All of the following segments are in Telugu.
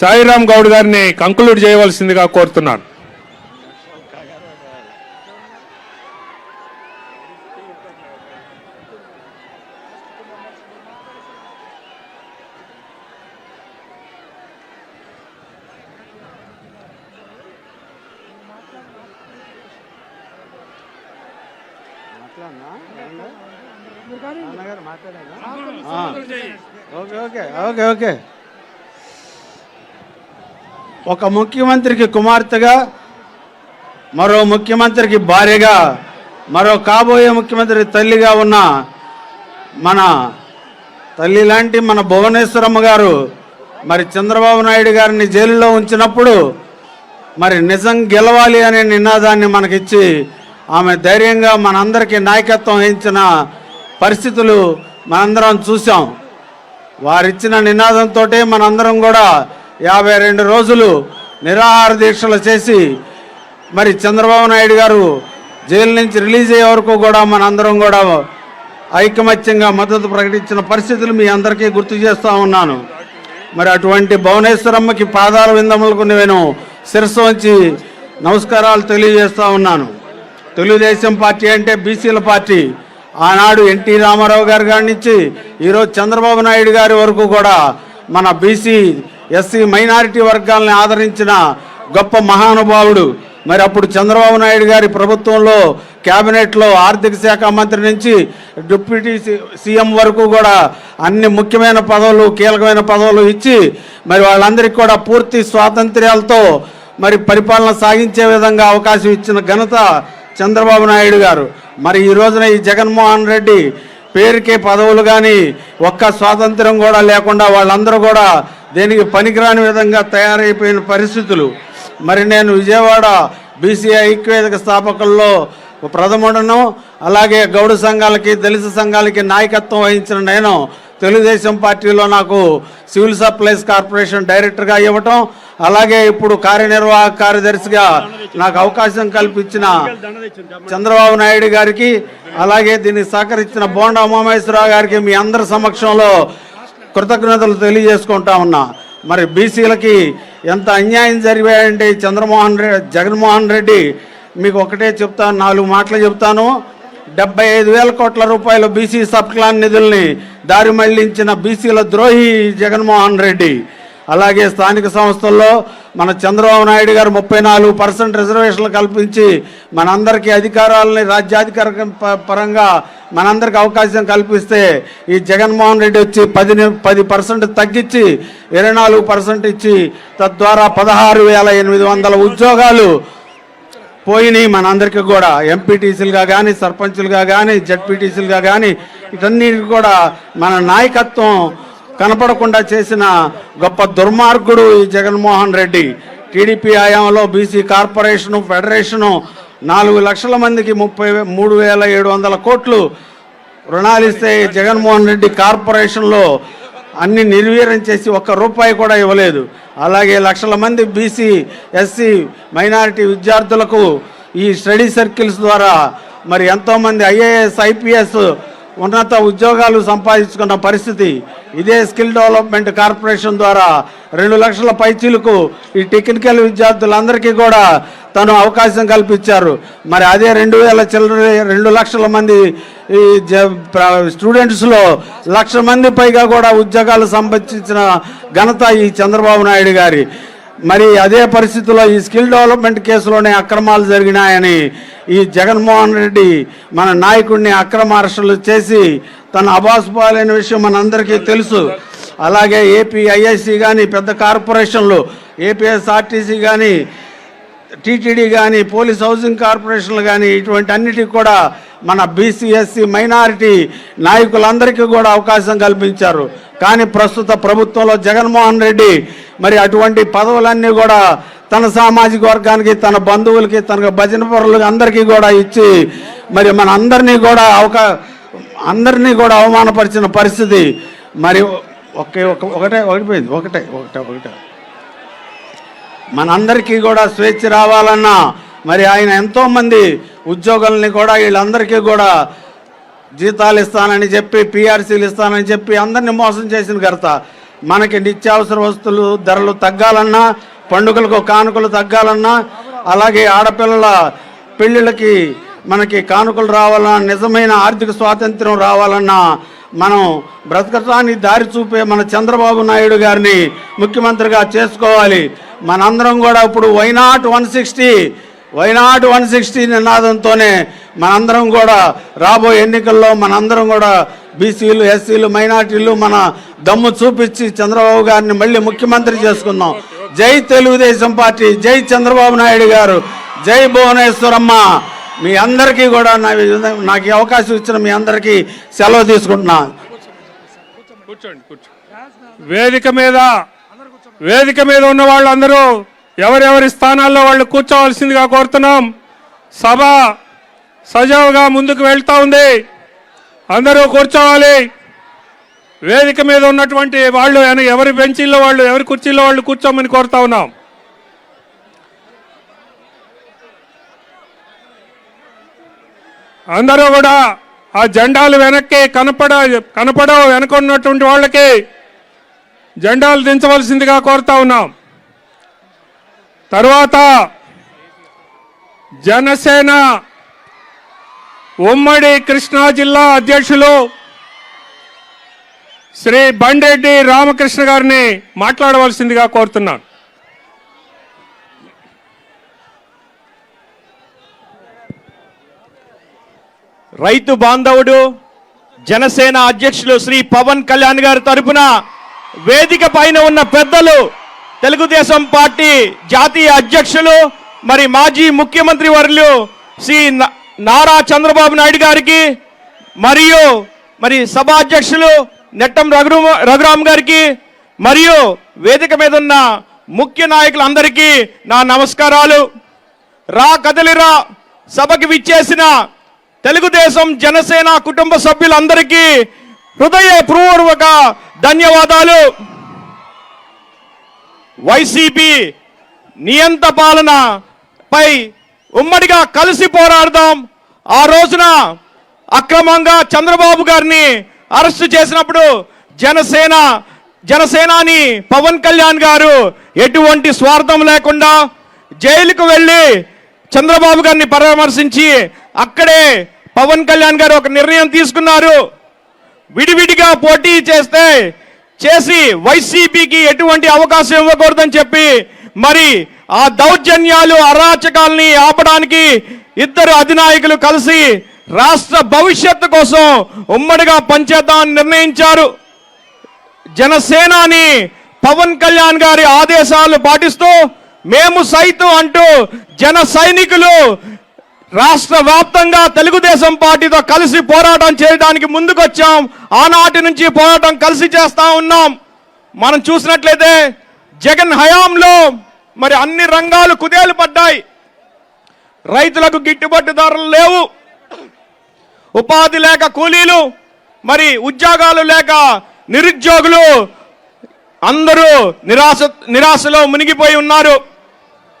సాయిరామ్ గౌడ్ గారిని కంక్లూడ్ చేయవలసిందిగా కోరుతున్నాను. Okay okay okay okay. ఒక ముఖ్యమంత్రికి కుమార్తెగా మరో ముఖ్యమంత్రికి భార్యగా మరో కాబోయే ముఖ్యమంత్రి తల్లిగా ఉన్న మన తల్లి లాంటి మన భువనేశ్వరమ్మ గారు మరి చంద్రబాబు నాయుడు గారిని జైలులో ఉంచినప్పుడు మరి నిజం గెలవాలి అనే నినాదాన్ని మనకిచ్చి ఆమె ధైర్యంగా మనందరికీ నాయకత్వం వహించిన పరిస్థితులు మనందరం చూసాం వారిచ్చిన నినాదంతో మనందరం కూడా యాభై రెండు రోజులు నిరాహార దీక్షలు చేసి మరి చంద్రబాబు నాయుడు గారు జైలు నుంచి రిలీజ్ అయ్యే వరకు కూడా మనందరం కూడా ఐకమత్యంగా మద్దతు ప్రకటించిన పరిస్థితులు మీ అందరికీ గుర్తు చేస్తూ ఉన్నాను. మరి అటువంటి భువనేశ్వరమ్మకి పాదాల విందములకు నేను శిరస్సు వంచి నమస్కారాలు తెలియజేస్తూ ఉన్నాను. తెలుగుదేశం పార్టీ అంటే బీసీల పార్టీ. ఆనాడు ఎన్టీ రామారావు గారి గారి నుంచి ఈరోజు చంద్రబాబు నాయుడు గారి వరకు కూడా మన బీసీ ఎస్సీ మైనారిటీ వర్గాల్ని ఆదరించిన గొప్ప మహానుభావుడు. మరి అప్పుడు చంద్రబాబు నాయుడు గారి ప్రభుత్వంలో కేబినెట్లో ఆర్థిక శాఖ మంత్రి నుంచి డిప్యూటీ సీఎం వరకు కూడా అన్ని ముఖ్యమైన పదవులు కీలకమైన పదవులు ఇచ్చి మరి వాళ్ళందరికీ కూడా పూర్తి స్వాతంత్ర్యాలతో మరి పరిపాలన సాగించే విధంగా అవకాశం ఇచ్చిన ఘనత చంద్రబాబు నాయుడు గారు. మరి ఈ రోజున ఈ జగన్మోహన్ రెడ్డి పేరుకే పదవులు కానీ ఒక్క స్వాతంత్రం కూడా లేకుండా వాళ్ళందరూ కూడా దేనికి పనికిరాని విధంగా తయారైపోయిన పరిస్థితులు. మరి నేను విజయవాడ బీసీ ఐక్యవేదిక స్థాపకుల్లో ప్రథముడను అలాగే గౌడ సంఘాలకి దళిత సంఘాలకి నాయకత్వం వహించిన నేను తెలుగుదేశం పార్టీలో నాకు సివిల్ సప్లైస్ కార్పొరేషన్ డైరెక్టర్గా ఇవ్వటం అలాగే ఇప్పుడు కార్యనిర్వాహక కార్యదర్శిగా నాకు అవకాశం కల్పించిన చంద్రబాబు నాయుడు గారికి అలాగే దీన్ని సహకరించిన బోండా ఉమామేశ్వరరావు గారికి మీ అందరి సమక్షంలో కృతజ్ఞతలు తెలియజేసుకుంటా ఉన్నా. మరి బీసీలకి ఎంత అన్యాయం జరిగాయంటే చంద్రమోహన్ రెడ్డి జగన్మోహన్ రెడ్డి మీకు ఒకటే చెప్తాను నాలుగు మాటలు చెప్తాను. డెబ్బై ఐదు వేల కోట్ల రూపాయల బీసీ సబ్ క్లాన్ నిధుల్ని దారి మళ్ళించిన బీసీల ద్రోహి జగన్మోహన్ రెడ్డి. అలాగే స్థానిక సంస్థల్లో మన చంద్రబాబు నాయుడు గారు ముప్పై నాలుగు పర్సెంట్ రిజర్వేషన్లు కల్పించి మనందరికీ అధికారాలని రాజ్యాధికార ప- పరంగా మనందరికి అవకాశం కల్పిస్తే ఈ జగన్మోహన్ రెడ్డి వచ్చి పది పది పర్సెంట్ తగ్గించి ఇరవై నాలుగు పర్సెంట్ ఇచ్చి తద్వారా పదహారు వేల ఎనిమిది వందల ఉద్యోగాలు పోయినాయి మనందరికీ కూడా. ఎంపీటీసీలుగా కానీ సర్పంచులుగా కానీ జడ్పీటీసీలుగా కానీ ఇటన్నిటికి కూడా మన నాయకత్వం కనపడకుండా చేసిన గొప్ప దుర్మార్గుడు ఈ జగన్మోహన్ రెడ్డి. టీడీపీ హయాంలో బీసీ కార్పొరేషను ఫెడరేషను నాలుగు లక్షల మందికి ముప్పై మూడు వేల ఏడు వందల కోట్లు రుణాలు ఇస్తే జగన్మోహన్ రెడ్డి కార్పొరేషన్లో అన్ని నిర్వీర్యం చేసి ఒక్క రూపాయి కూడా ఇవ్వలేదు. అలాగే లక్షల మంది బీసీ ఎస్సీ మైనారిటీ విద్యార్థులకు ఈ స్టడీ సర్కిల్స్ ద్వారా మరి ఎంతోమంది ఐఏఎస్ ఐపీఎస్ ఉన్నత ఉద్యోగాలు సంపాదించుకున్న పరిస్థితి ఇదే స్కిల్ డెవలప్మెంట్ కార్పొరేషన్ ద్వారా రెండు లక్షల పైచీలకు ఈ టెక్నికల్ విద్యార్థులందరికీ కూడా తను అవకాశం కల్పించారు. మరి అదే రెండు వేల చిల్లర రెండు లక్షల మంది ఈ జ- స్టూడెంట్స్లో లక్ష మంది పైగా కూడా ఉద్యోగాలు సంపాదించిన ఘనత ఈ చంద్రబాబు నాయుడు గారి. మరి అదే పరిస్థితిలో ఈ స్కిల్ డెవలప్మెంట్ కేసులోనే అక్రమాలు జరిగినాయని ఈ జగన్మోహన్ రెడ్డి మన నాయకుడిని అక్రమ అరెస్టులు చేసి తన అబాసుపాలైన విషయం మనందరికీ తెలుసు. అలాగే ఏపీ ఐఐసి కానీ పెద్ద కార్పొరేషన్లు ఏపీఎస్ఆర్టీసీ కానీ టీటీడీ కానీ పోలీస్ హౌసింగ్ కార్పొరేషన్లు కానీ ఇటువంటి అన్నిటికి కూడా మన బీసీఎస్సీ మైనారిటీ నాయకులందరికీ కూడా అవకాశం కల్పించారు. కానీ ప్రస్తుత ప్రభుత్వంలో జగన్మోహన్ రెడ్డి మరి అటువంటి పదవులన్నీ కూడా తన సామాజిక వర్గానికి తన బంధువులకి తన భజన పరులకు అందరికీ కూడా ఇచ్చి మరి మన అందరినీ కూడా అవకా అందరినీ కూడా అవమానపరిచిన పరిస్థితి. మరి ఒకే ఒక- ఒకటే ఒకటిపోయింది ఒకటే ఒకటే ఒకటే. మనందరికీ కూడా స్వేచ్ఛ రావాలన్నా మరి ఆయన ఎంతోమంది ఉద్యోగుల్ని కూడా వీళ్ళందరికీ కూడా జీతాలు ఇస్తానని చెప్పి పిఆర్సీలు ఇస్తానని చెప్పి అందరిని మోసం చేసిన కర్త మనకి నిత్యావసర వస్తువులు ధరలు తగ్గాలన్నా పండుగలకు కానుకలు తగ్గాలన్నా అలాగే ఆడపిల్లల పెళ్ళిళ్ళకి మనకి కానుకలు రావాలన్నా నిజమైన ఆర్థిక స్వాతంత్రం రావాలన్నా మనం బ్రతకటానికి దారి చూపే మన చంద్రబాబు నాయుడు గారిని ముఖ్యమంత్రిగా చేసుకోవాలి. మనందరం కూడా ఇప్పుడు why not one sixty why not one sixty నినాదంతోనే మనందరం కూడా రాబోయే ఎన్నికల్లో మనందరం కూడా బీసీలు ఎస్సీలు మైనార్టీలు మన దమ్ము చూపించి చంద్రబాబు గారిని మళ్ళీ ముఖ్యమంత్రి చేసుకుందాం. జై తెలుగుదేశం పార్టీ జై చంద్రబాబు నాయుడు గారు జై భువనేశ్వరమ్మ. మీ అందరికీ కూడా నా నాకు అవకాశం ఇచ్చిన మీ అందరికీ సెలవు తీసుకుంటున్నా. కూర్చోండి కూర్చోండి. వేదిక మీద వేదిక మీద ఉన్న వాళ్ళందరూ ఎవరెవరి స్థానాల్లో వాళ్ళు కూర్చోవలసిందిగా కోరుతున్నాం. సభ సజావుగా ముందుకు వెళ్తా ఉంది. అందరూ కూర్చోవాలి. వేదిక మీద ఉన్నటువంటి వాళ్ళు ఎవరి బెంచీల్లో వాళ్ళు ఎవరి కుర్చీల్లో వాళ్ళు కూర్చోమని కోరుతా ఉన్నాం. అందరూ కూడా ఆ జెండాలు వెనక్కి కనపడ కనపడ వెనక ఉన్నటువంటి వాళ్ళకి జెండాలు దించవలసిందిగా కోరుతా ఉన్నాం. తర్వాత జనసేన ఉమ్మడి కృష్ణా జిల్లా అధ్యక్షులు శ్రీ బండెడ్డి రామకృష్ణ గారిని మాట్లాడవలసిందిగా కోరుతున్నాను. రైతు బాంధవుడు జనసేన అధ్యక్షులు శ్రీ పవన్ కళ్యాణ్ గారి తరపున వేదిక పైన ఉన్న పెద్దలు తెలుగుదేశం పార్టీ జాతీయ అధ్యక్షులు మరి మాజీ ముఖ్యమంత్రి వర్యులు శ్రీ న- నారా చంద్రబాబు నాయుడు గారికి మరియు మరి సభాధ్యక్షులు నెట్టం రఘు రఘురామ్ గారికి మరియు వేదిక మీద ఉన్న ముఖ్య నాయకులందరికీ నా నమస్కారాలు. రా కదలిరా సభకి విచ్చేసిన తెలుగుదేశం జనసేన కుటుంబ సభ్యులందరికీ హృదయపూర్వక ధన్యవాదాలు. వైసీపీ నియంత పాలన పై ఉమ్మడిగా కలిసి పోరాడదాం. ఆ రోజున అక్రమంగా చంద్రబాబు గారిని అరెస్టు చేసినప్పుడు జనసేన జనసేనాని పవన్ కళ్యాణ్ గారు ఎటువంటి స్వార్థం లేకుండా జైలుకు వెళ్ళి చంద్రబాబు గారిని పరామర్శించి అక్కడే పవన్ కళ్యాణ్ గారు ఒక నిర్ణయం తీసుకున్నారు. విడివిడిగా పోటీ చేస్తే చేసి వైసీపీకి ఎటువంటి అవకాశం ఇవ్వకూడదని చెప్పి మరి ఆ దౌర్జన్యాలు అరాచకాల్ని ఆపడానికి ఇద్దరు అధినాయకులు కలిసి రాష్ట్ర భవిష్యత్తు కోసం ఉమ్మడిగా పనిచేద్దామని నిర్ణయించారు. జనసేనాని పవన్ కళ్యాణ్ గారి ఆదేశాలు పాటిస్తూ మేము సైతం అంటూ జన సైనికులు రాష్ట్ర వ్యాప్తంగా తెలుగుదేశం పార్టీతో కలిసి పోరాటం చేయడానికి ముందుకొచ్చాం. ఆనాటి నుంచి పోరాటం కలిసి చేస్తా ఉన్నాం. మనం చూసినట్లయితే జగన్ హయాంలో మరి అన్ని రంగాలు కుదేలు పడ్డాయి. రైతులకు గిట్టుబాటు ధరలు లేవు. ఉపాధి లేక కూలీలు మరి ఉద్యోగాలు లేక నిరుద్యోగులు అందరూ నిరాశ నిరాశలో మునిగిపోయి ఉన్నారు.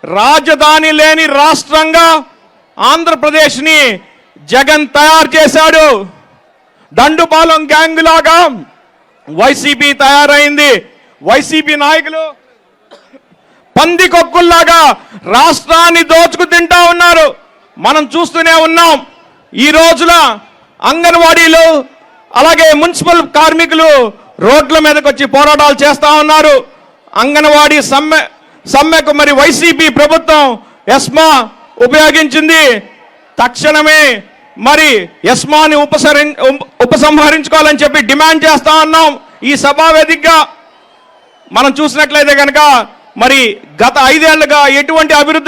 రాజధాని లేని రాష్ట్రంగా ఆంధ్రప్రదేశ్ని జగన్ తయారు చేశాడు. దండుపాలెం గ్యాంగ్ లాగా వైసీపీ తయారైంది. వైసీపీ నాయకులు పందికొక్కుల్లాగా రాష్ట్రాన్ని దోచుకు తింటా ఉన్నారు. మనం చూస్తూనే ఉన్నాం. ఈ రోజున అంగన్వాడీలు అలాగే మున్సిపల్ కార్మికులు రోడ్ల మీదకి వచ్చి పోరాటాలు చేస్తా ఉన్నారు. అంగన్వాడీ సమ్మె సమ్మెకు మరి వైసీపీ ప్రభుత్వం ఎస్మా ఉపయోగించింది. తక్షణమే మరి ఎస్మాని ఉపసరి ఉపసంహరించుకోవాలని చెప్పి డిమాండ్ చేస్తా ఉన్నాం ఈ సభావేదికగా మనం చూసినట్లయితే కనుక మరి గత ఐదేళ్ళుగా ఎటువంటి అభివృద్ధి